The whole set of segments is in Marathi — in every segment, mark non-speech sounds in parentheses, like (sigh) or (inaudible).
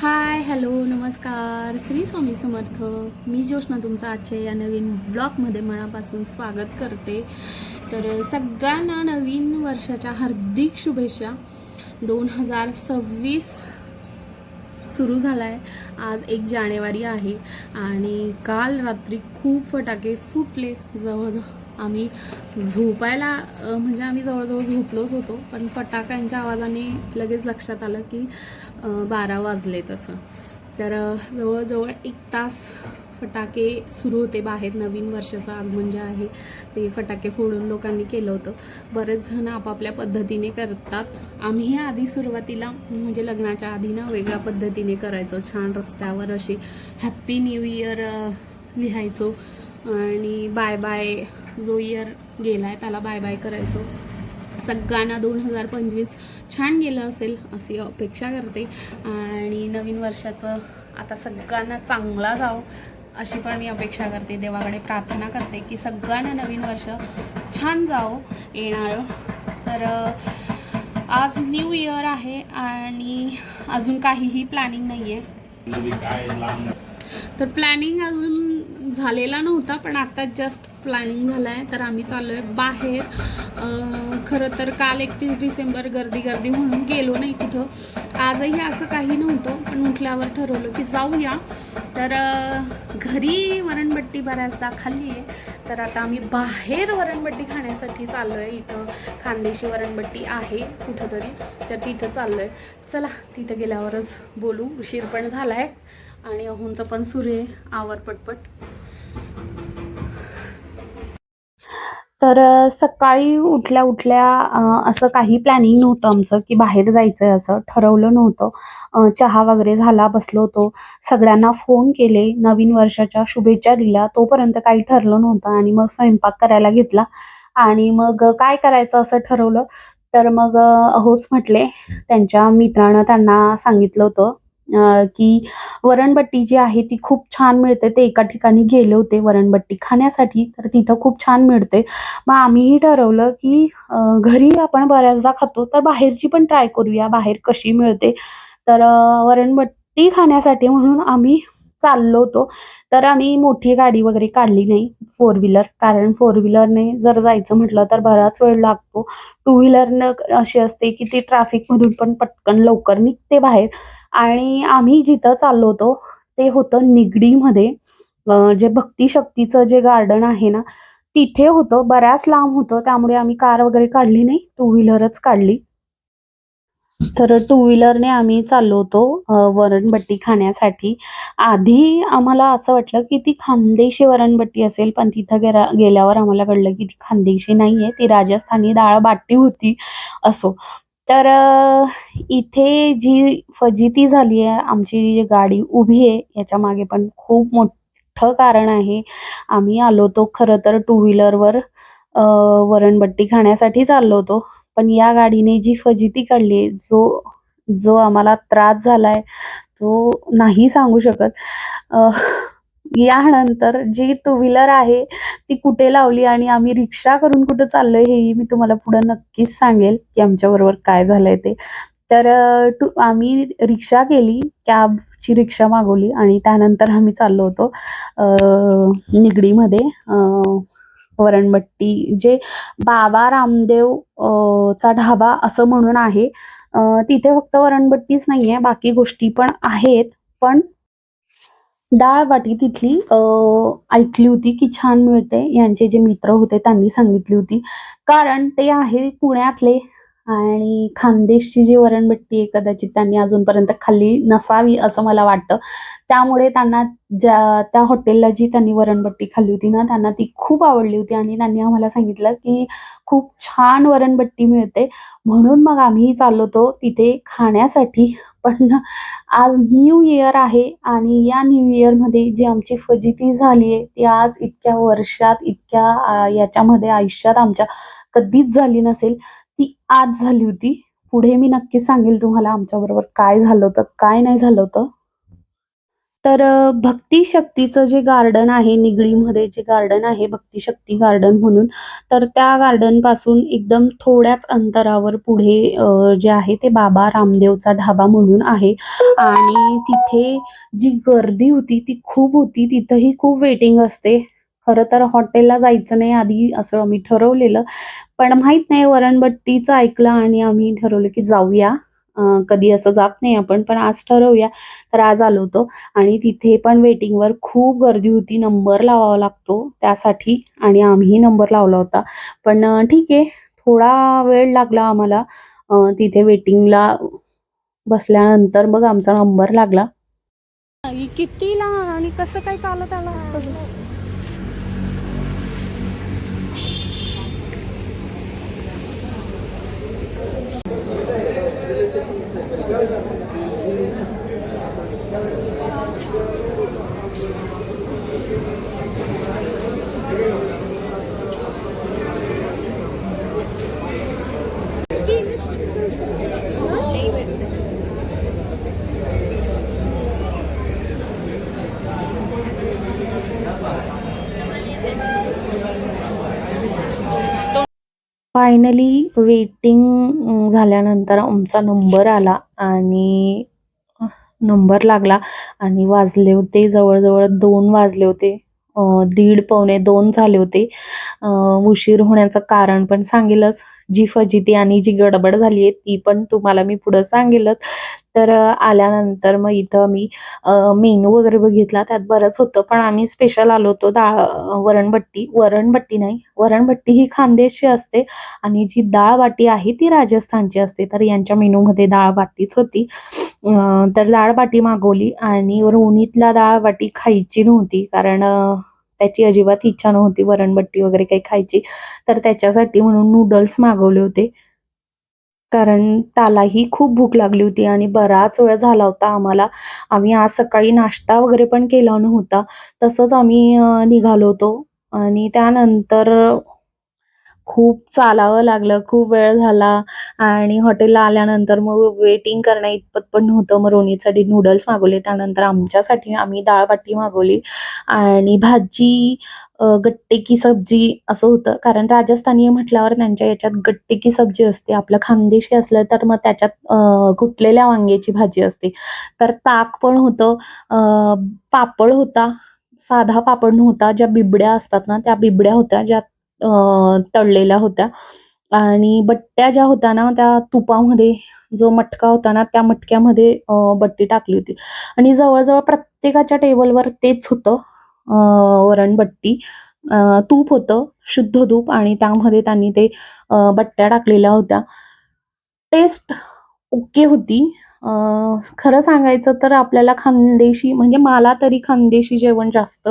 हाय हॅलो नमस्कार. श्री स्वामी समर्थ. मी ज्योष्णा तुमचं आजच्या या नवीन ब्लॉगमध्ये मनापासून स्वागत करते. तर सगळ्यांना नवीन वर्षाच्या हार्दिक शुभेच्छा. दोन हजार सव्वीस सुरू झाला आहे आज एक जानेवारी आहे आणि काल रात्री खूप फटाके फुटले जवळजवळ. आम्ही झोपायला म्हणजे आम्ही जवळजवळ झोपलोच होतो पण फटाक्यांच्या आवाजाने लगेच लक्षात आलं की बारा वाजले तसं तर जवळजवळ एक तास फटाके सुरू होते. बाहेर नवीन वर्षाचं आगमन जे आहे ते फटाके फोडून लोकांनी केलं होतं. बरेच जण आपापल्या पद्धतीने करतात. आम्ही आधी सुरुवातीला म्हणजे लग्नाच्या आधी ना वेगळ्या पद्धतीने करायचो. छान रस्त्यावर अशी हॅप्पी न्यू इयर लिहायचो. आणि बाय बाय जो इयर गेला आहे त्याला बाय बाय करायचो. सगळ्यांना दोन हजार पंचवीस छान गेलं असेल अशी अपेक्षा करते. आणि नवीन वर्षाचं आता सगळ्यांना चांगला जावं अशी पण मी अपेक्षा करते. देवाकडे प्रार्थना करते की सगळ्यांना नवीन वर्ष छान जावं येणारं. तर आज न्यू इयर आहे आणि अजून काहीही प्लॅनिंग नाही. आहे तर प्लॅनिंग अजून झालेला नव्हता पण आता जस्ट प्लॅनिंग झालं आहे तर आम्ही चाललो आहे बाहेर खरं तर काल एकतीस डिसेंबर गर्दी गर्दी म्हणून गेलो नाही कुठं. आजही असं काही नव्हतं पण उठल्यावर ठरवलं की जाऊया. तर घरी वरणबट्टी बऱ्याचदा खाल्ली आहे. तर आता आम्ही बाहेर वरणबट्टी खाण्यासाठी चाललो आहे इथं खानदेशी वरणबट्टी आहे कुठंतरी. तर तिथं चाललो आहे चला तिथं गेल्यावरच बोलू. उशीर पण झाला आहे आणि अहोंचं पण सुरू आहे. आवर पटपट. तर सकाळी उठल्या उठल्या असं काही प्लॅनिंग नव्हतं आमचं की बाहेर जायचंय असं. ठरवलं नव्हतं. चहा वगैरे झाला बसलो होतो. सगळ्यांना फोन केले. नवीन वर्षाच्या शुभेच्छा दिल्या. तोपर्यंत काही ठरलं नव्हतं आणि मग स्वयंपाक करायला घेतला. आणि मग काय करायचं असं ठरवलं? तर मग अहोच म्हटले. त्यांच्या मित्रानं त्यांना सांगितलं होतं. की वरणबट्टी जी आहे ती खूप छान मिळते. ते एका ठिकाणी गेले होते वरणबट्टी खाण्यासाठी तर तिथं खूप छान मिळते. मग आम्हीही ठरवलं की घरी आपण बऱ्याचदा खातो तर बाहेरची पण ट्राय करूया बाहेर कशी मिळते. तर वरणबट्टी खाण्यासाठी म्हणून आम्ही चाललो होतो. तर आम्ही मोठी गाडी वगैरे काढली नाही फोर व्हीलर कारण फोर व्हीलरने जर जायचं म्हटलं तर बराच वेळ लागतो. टू व्हीलरनं अशी असते की ती ट्रॅफिकमधून पण पटकन लवकर निघते बाहेर. आणि आम्ही जिथं चाललो होतो ते होतं निगडीमध्ये. जे भक्ती शक्तीचं जे गार्डन आहे ना तिथे होतं. बऱ्याच लांब होतं. त्यामुळे आम्ही कार वगैरे काढली नाही. टू व्हीलरच काढली. तर टू व्हीलरने आम्ही चाललो होतो वरणबट्टी खाण्यासाठी. आधी आम्हाला असं वाटलं की ती खानदेशी वरणबट्टी असेल पण तिथं गेला गेल्यावर आम्हाला कळलं की ती खानदेशी नाहीये. ती राजस्थानी डाळ बाटी होती असो. तर इथे जी फजिती झाली आहे आमची जी गाडी उभी आहे याच्या मागे पण खूप मोठं कारण आहे. आम्ही आलो होतो खरं तर टू व्हीलरवर वरणबट्टी खाण्यासाठी चाललो होतो. पण या गाडीने जी फजिती काढली जो जो आम्हाला त्रास झालाय तो नाही सांगू शकत. यानंतर जी टू व्हीलर आहे ती कुठे लावली आणि आम्ही रिक्षा करून कुठं चाललोय हेही मी तुम्हाला पुढे नक्कीच सांगेल की आमच्याबरोबर काय झालंय ते. तर टू आम्ही रिक्षा केली कॅबची रिक्षा मागवली आणि त्यानंतर आम्ही चाललो होतो निगडीमध्ये. वरणबट्टी जे बाबा रामदेव चा ढाबा असं म्हणून आहे तिथे फक्त वरणबट्टीच नाहीये बाकी गोष्टी पण आहेत. पण डाळ बाटी तिथली ऐकली होती की छान मिळते. यांचे जे मित्र होते त्यांनी सांगितली होती. कारण ते आहे पुण्यातले आणि खानदेशची जी वरणबट्टी आहे कदाचित त्यांनी अजूनपर्यंत खाल्ली नसावी असं मला वाटतं. त्यामुळे त्यांना ज्या त्या हॉटेलला जी त्यांनी वरणबट्टी खाल्ली होती ना त्यांना ती खूप आवडली होती आणि त्यांनी आम्हाला सांगितलं की खूप छान वरणबट्टी मिळते. म्हणून मग आम्ही चाललो होतो तिथे खाण्यासाठी. पण आज न्यू इयर आहे आणि या न्यू इयरमध्ये जी आमची फजिती झाली आहे ती आज इतक्या वर्षात इतक्या याच्यामध्ये आयुष्यात आमच्या कधीच झाली नसेल. ती आज झाली होती. पुढे मी नक्की सांगेल तुम्हाला आमच्याबरोबर काय झालं होतं काय नाही झालं होतं. तर भक्ती शक्तीचं जे गार्डन आहे निगडीमध्ये जे गार्डन आहे भक्ती शक्ती गार्डन म्हणून तर त्या गार्डनपासून एकदम थोड्याच अंतरावर पुढे जे आहे ते बाबा रामदेवचा ढाबा म्हणून आहे. आणि तिथे जी गर्दी होती ती खूप होती तिथंही खूप वेटिंग असते. खरं तर हॉटेलला जायचं नाही आधी असं आम्ही ठरवलेलं. पण माहीत नाही वरणबट्टीचं ऐकलं आणि आम्ही ठरवलं की जाऊया. कधी असं जात नाही आपण पण आज ठरवूया. तर आज आलो होतो आणि तिथे पण वेटिंगवर खूप गर्दी होती. नंबर लावावा लागतो त्यासाठी आणि आम्हीही नंबर लावला होता. पण ठीक आहे. थोडा वेळ लागला आम्हाला. तिथे वेटिंगला बसल्यानंतर मग आमचा नंबर लागला. किती लहान आणि कसं काय चालत असं? फायनली वेटिंग झाल्यानंतर आमचा नंबर आला आणि नंबर लागला आणि वाजले होते जवळजवळ दोन वाजले होते. दीड पावणे दोन झाले होते. उशीर होण्याचं कारण पण सांगेलच. जी फजिती आणि जी गडबड झाली आहे ती पण तुम्हाला मी पुढं सांगेलच. तर आल्यानंतर मग इथं मी मेनू वगैरे बघितला. त्यात बरंच होतं पण आम्ही स्पेशल आलो होतो डाळ वरणबट्टी वरणबट्टी नाही वरणबट्टी ही खानदेशची असते आणि जी डाळ बाटी आहे ती राजस्थानची असते. तर यांच्या मेनूमध्ये डाळ बाटीच होती. तर डाळ बाटी मागवली आणि रोणीतला डाळ बाटी खायची नव्हती. कारण त्याची अजिबात इच्छा नव्हती वरणबट्टी वगैरे काही खायची. तर त्याच्यासाठी म्हणून नूडल्स मागवले होते. कारण त्यालाही खूप भूक लागली होती आणि बराच वेळ झाला होता आम्हाला. आम्ही आज सकाळी नाश्ता वगैरे पण केला नव्हता. तसंच आम्ही निघालो होतो. आणि त्यानंतर खूप चालावं लागलं खूप वेळ झाला आणि हॉटेलला आल्यानंतर मग वेटिंग करणं इतपत पण नव्हतं. मग रोनीसाठी नूडल्स मागवले त्यानंतर आमच्यासाठी आम्ही डाळबाटी मागवली आणि भाजी गट्टे की सब्जी असं होतं. कारण राजस्थानी म्हटल्यावर त्यांच्या याच्यात गट्टे की सब्जी असते. आपलं खानदेशी असलं तर मग त्याच्यात घुटलेल्या वांग्याची भाजी असते. तर ताक पण होतं. पापड होता. साधा पापड नव्हता. ज्या बिबड्या असतात ना त्या बिबड्या होत्या. ज्या तळलेल्या होत्या. आणि बट्ट्या ज्या होत्या ना त्या तुपामध्ये जो मटका होता ना त्या मटक्यामध्ये बट्टी टाकली होती. आणि जवळजवळ प्रत्येकाच्या टेबलवर तेच होतं वरण वरणबट्टी तूप होतं शुद्ध तूप आणि त्यामध्ये त्यांनी ते बट्ट्या टाकलेल्या होत्या. टेस्ट ओके होती. खरं सांगायचं तर आपल्याला खानदेशी म्हणजे मला तरी खानदेशी जेवण जास्त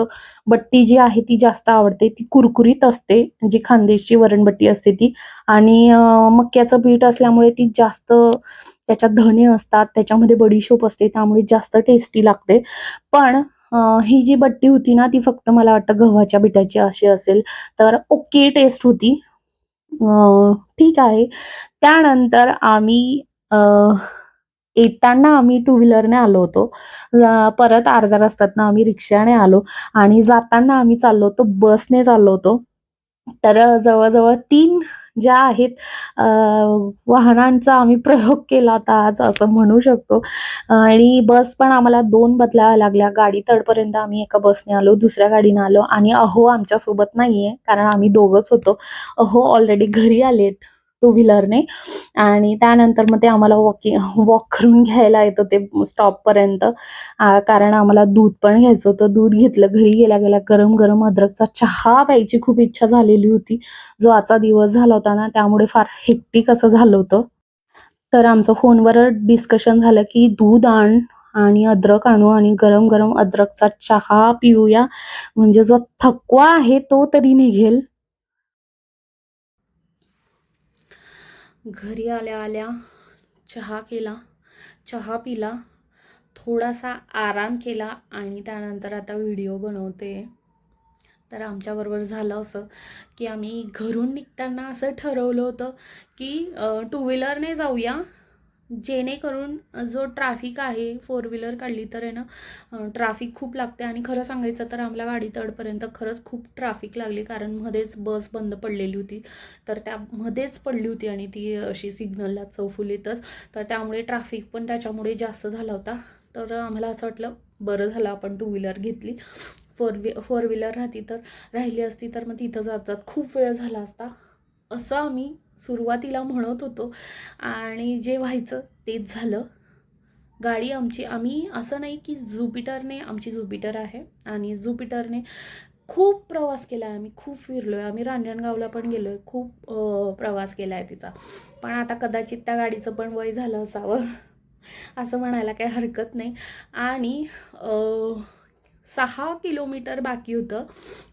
बट्टी जी आहे ती जास्त आवडते. ती कुरकुरीत असते जी खानदेशी वरणबट्टी असते ती. आणि मक्याचं पीठ असल्यामुळे ती जास्त त्याच्यात धणे असतात त्याच्यामध्ये बडीशोप असते त्यामुळे जास्त टेस्टी लागते. पण ही जी बट्टी होती ना ती फक्त मला वाटतं गव्हाच्या पिठाची अशी असेल. तर ओके टेस्ट होती. ठीक आहे. त्यानंतर आम्ही येताना आम्ही टू व्हीलरने आलो होतो परत अर्ध्या रस्त्यातनं आम्ही रिक्षाने आलो आणि जाताना आम्ही चाललो होतो बसने चाललो होतो तर जवळजवळ तीन ज्या आहेत वाहनांचा आम्ही प्रयोग केला होता आज असं म्हणू शकतो आणि बस पण आम्हाला दोन बदलाव्या लागल्या. गाडी तडपर्यंत आम्ही एका बसने आलो, दुसऱ्या गाडीने आलो आणि अहो आमच्यासोबत नाहीये कारण आम्ही दोघंच होतो. अहो ऑलरेडी घरी आलेत टू व्हीलरने आणि त्यानंतर मग ते आम्हाला वॉकिंग वॉक करून घ्यायला येतं ते स्टॉपपर्यंत कारण आम्हाला दूध पण घ्यायचं होतं. दूध घेतलं. घरी गेल्या-गेल्या गरम-गरम अद्रकचा चहा प्यायची खूप इच्छा झालेली होती. जो आजचा दिवस झाला होता ना, त्यामुळे फार हेक्टिक असं झालं होतं. तर आमचं फोनवर डिस्कशन झालं, की दूध आण आणि अद्रक आणू आणि गरम-गरम अद्रकचा चहा पिऊया. म्हणजे जो थकवा आहे तो तरी निघेल. घरी आल्या-आल्या चहा केला, चहा पिला, थोडासा आराम केला आणि त्यानंतर आता व्हिडिओ बनवते. तर आमच्याबरोबर झालं असं, की आम्ही घरून निघताना असं ठरवलं होतं, की टू व्हीलरने जाऊया जेणेकरून जो ट्रॅफिक आहे फोर व्हीलर काढली तर आहे ना ट्रॅफिक खूप लागते. आणि खरं सांगायचं तर आम्हाला गाडी तडपर्यंत खरंच खूप ट्रॅफिक लागली. कारण मध्येच बस बंद पडलेली होती. तर त्या मध्येच पडली होती आणि ती अशी सिग्नलला चौफुलीतच तर त्यामुळे ट्रॅफिक पण त्याच्यामुळे जास्त झाला होता. तर आम्हाला असं वाटलं बरं झालं आपण टू व्हीलर घेतली. फोर व्ही फोर व्हीलर राहती तर राहिली असती तर मग तिथं जात जात खूप वेळ झाला असता. असं आम्ही सुरुवातीला म्हणत होतो. आणि जे व्हायचं तेच झालं. गाडी आमची आम्ही असं नाही की जुपिटरने आमची जुपिटर आहे. आणि जुपिटरने खूप प्रवास केला आहे आम्ही खूप फिरलो आहे आम्ही रांजणगावला पण गेलो आहे खूप प्रवास केला आहे तिचा. पण आता कदाचित त्या गाडीचं पण वय झालं असावं. (laughs) असं म्हणायला काही हरकत नाही. आणि सहा किलोमीटर बाकी होतं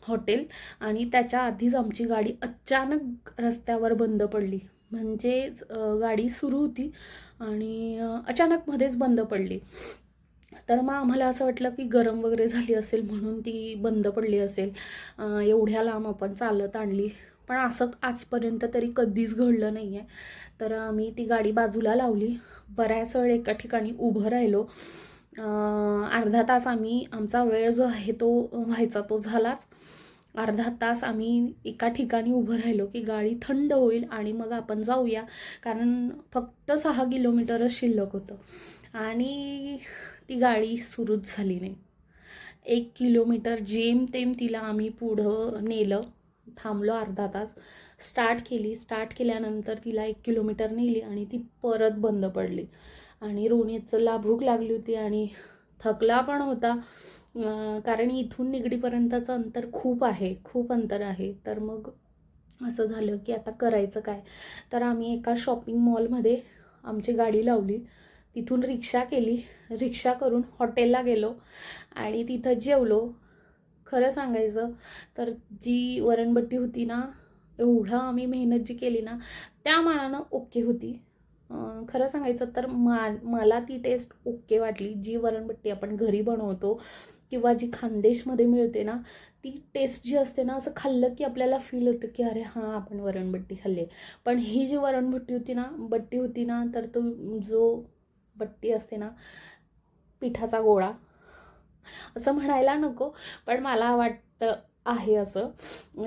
हॉटेल आणि त्याच्या आधीच आमची गाडी अचानक रस्त्यावर बंद पडली. म्हणजेच गाडी सुरू होती आणि अचानक मध्येच बंद पडली. तर मग आम्हाला असं वाटलं की गरम वगैरे झाली असेल म्हणून ती बंद पडली असेल. एवढ्या लांब आपण चालत आणली. पण असं आजपर्यंत तरी कधीच घडलं नाही आहे तर आम्ही ती गाडी बाजूला लावली. बऱ्याच वेळ एका ठिकाणी उभं राहिलो. अर्धा तास आम्ही आमचा वेळ जो आहे तो व्हायचा तो झालाच. अर्धा तास आम्ही एका ठिकाणी उभं राहिलो की गाडी थंड होईल आणि मग आपण जाऊया. कारण फक्त सहा किलोमीटरच शिल्लक होतं. आणि ती गाडी सुरूच झाली नाही. एक किलोमीटर जेमतेम तिला आम्ही पुढं नेलं. थांबलो अर्धा तास. स्टार्ट केली. स्टार्ट केल्यानंतर तिला एक किलोमीटर नेली आणि ती परत बंद पडली. आणि रोनीचला भूक लागली होती आणि थकला पण होता. कारण इथून निगडीपर्यंतचं अंतर खूप आहे खूप अंतर आहे. तर मग असं झालं की आता करायचं काय? तर आम्ही एका शॉपिंग मॉलमध्ये आमची गाडी लावली. तिथून रिक्षा केली. रिक्षा करून हॉटेलला गेलो आणि तिथं जेवलो. खरं सांगायचं तर जी वरणबट्टी होती ना एवढं आम्ही मेहनत जी केली ना त्या मानानं ओके होती. खरं सांगायचं तर मा मला ती टेस्ट ओके वाटली. जी वरणबट्टी आपण घरी बनवतो किंवा जी खानदेशमध्ये मिळते ना ती टेस्ट जी असते ना असं खाल्लं की आपल्याला फील होतं की अरे हां आपण वरणबट्टी खाल्ली पण ही जी वरणबट्टी होती ना बट्टी होती ना तर तो जो बट्टी असते ना पिठाचा गोळा. असं म्हणायला नको पण मला वाटतं आहे असं.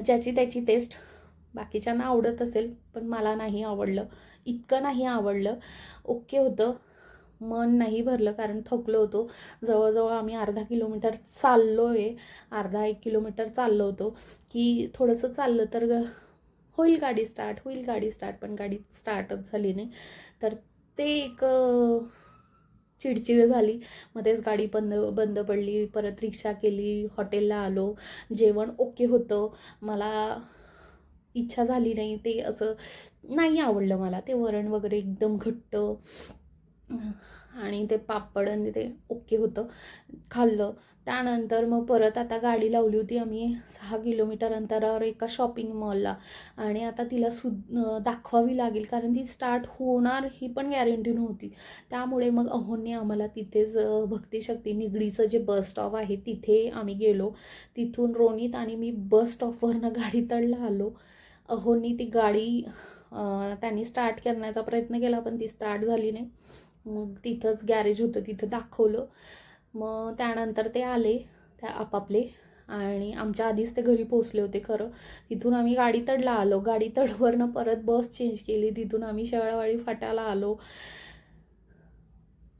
ज्याची त्याची टेस्ट बाकीच्यांना आवडत असेल पण मला नाही आवडलं. इतकं नाही आवडलं. ओके होतं. मन नाही भरलं कारण थकलो होतो. जवळजवळ आम्ही अर्धा किलोमीटर चाललो आहे अर्धा एक किलोमीटर चाललो होतो. की थोडंसं चाललं तर ग- होईल गाडी स्टार्ट होईल गाडी स्टार्ट पण गाडी स्टार्टच झाली नाही. तर ते एक चिडचिड झाली. मध्येच गाडी बंद बंद पडली. परत रिक्षा केली. हॉटेलला आलो. जेवण ओके होतं. मला इच्छा झाली नाही ते असं नाही आवडलं मला. ते वरण वगैरे एकदम घट्ट आणि ते पापड आणि ते ओके होतं. खाल्लं. त्यानंतर मग परत आता गाडी लावली होती आम्ही सहा किलोमीटर अंतरावर एका शॉपिंग मॉलला आणि आता तिला सु दाखवावी लागेल कारण ती स्टार्ट होणार ही पण गॅरंटी नव्हती. त्यामुळे मग अहोंनी आम्हाला तिथेच भक्तिशक्ती निगडीचं जे बस स्टॉप आहे तिथे आम्ही गेलो. तिथून रोनीत आणि मी बस स्टॉपवरनं गाडी तडला आलो. अहोनी ती गाडी त्यांनी स्टार्ट करण्याचा प्रयत्न केला पण ती स्टार्ट झाली नाही. मग तिथंच गॅरेज होतं तिथं दाखवलं. मग त्यानंतर ते आले त्या आपापले आणि आमच्या आधीच ते घरी पोचले होते खरं. तिथून आम्ही गाडी तडला आलो. गाडी तडवरनं परत बस चेंज केली. तिथून आम्ही शेवाळवाडी फाट्याला आलो.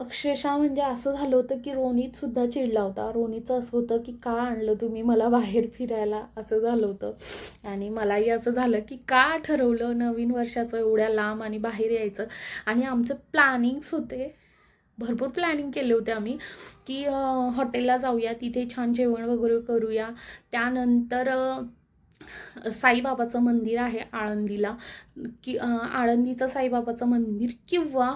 अक्षरशः म्हणजे असं झालं होतं की रोनीत सुद्धा चिडला होता. रोनीचं असं होतं की का आणलं तुम्ही मला बाहेर फिरायला? असं झालं होतं. आणि मलाही असं झालं की का ठरवलं नवीन वर्षाचं एवढ्या लांब आणि बाहेर यायचं? आणि आमचं प्लॅनिंग्स होते भरपूर प्लॅनिंग केले होते आम्ही की हॉटेलला जाऊया तिथे छान जेवण वगैरे करूया. त्यानंतर साईबाबाचं मंदिर आहे आळंदीला. की आळंदीचं साईबाबाचं मंदिर किंवा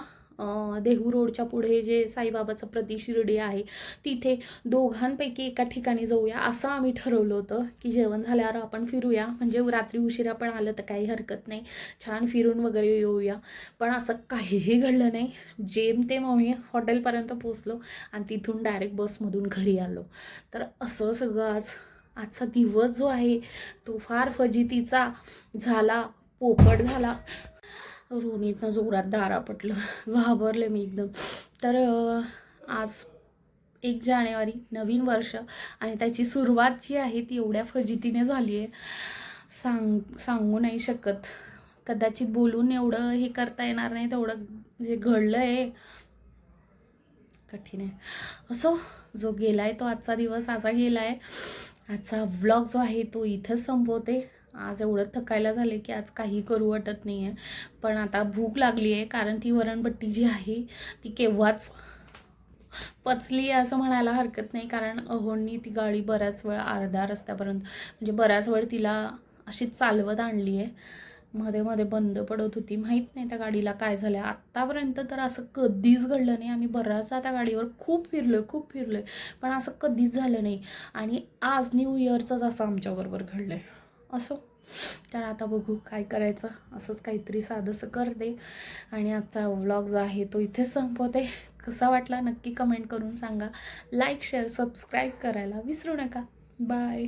देहू रोडच्या पुढे जे साईबाबाचं प्रति शिर्डी आहे तिथे दोघांपैकी एका ठिकाणी जाऊया असं आम्ही ठरवलं होतं की जेवण झाल्यावर आपण फिरूया. म्हणजे रात्री उशिरा पण आलं तर काही हरकत नाही. छान फिरून वगैरे येऊया. पण असं काहीही घडलं नाही. जेमतेम आम्ही हॉटेलपर्यंत पोचलो आणि तिथून डायरेक्ट बसमधून घरी आलो. तर असं सगळं आज आजचा दिवस जो आहे तो फार फजितीचा झाला पोपट झाला. रोनीतनं जोरात दारा पटलं. घाबरले मी एकदम. तर आज एक जानेवारी नवीन वर्ष आणि त्याची सुरुवात जी आहे ती एवढ्या फजितीने झाली आहे सांग सांगू नाही शकत. कदाचित बोलून एवढं हे करता येणार नाही तेवढं जे घडलं आहे कठीण आहे. असो जो गेला आहे तो आजचा दिवस असा गेला आहे आजचा व्लॉग जो आहे तो इथंच संपवते. आज एवढं थकायला झालं की आज काही करू वाटत नाही आहे पण आता भूक लागली आहे कारण ती वरणपट्टी जी आहे ती केव्हाच पचली आहे असं म्हणायला हरकत नाही. कारण अहोंनी ती गाडी बऱ्याच वेळ अर्धा रस्त्यापर्यंत म्हणजे बऱ्याच वेळ तिला अशी चालवत आणली आहे. मध्ये मध्ये बंद पडत होती. माहीत नाही त्या गाडीला काय झालं आहे आत्तापर्यंत तर असं कधीच घडलं नाही. आम्ही बराचसा त्या गाडीवर खूप फिरलो आहे खूप फिरलो आहे पण असं कधीच झालं नाही. आणि आज न्यू इयरचंच असं आमच्याबरोबर घडलं आहे असो. तर आता बघू काय करायचं. असंच काहीतरी साधंसं करते. आणि आजचा व्लॉग जो आहे तो इथेच संपवते. कसा वाटला नक्की कमेंट करून सांगा. लाईक शेअर सबस्क्राईब करायला विसरू नका. बाय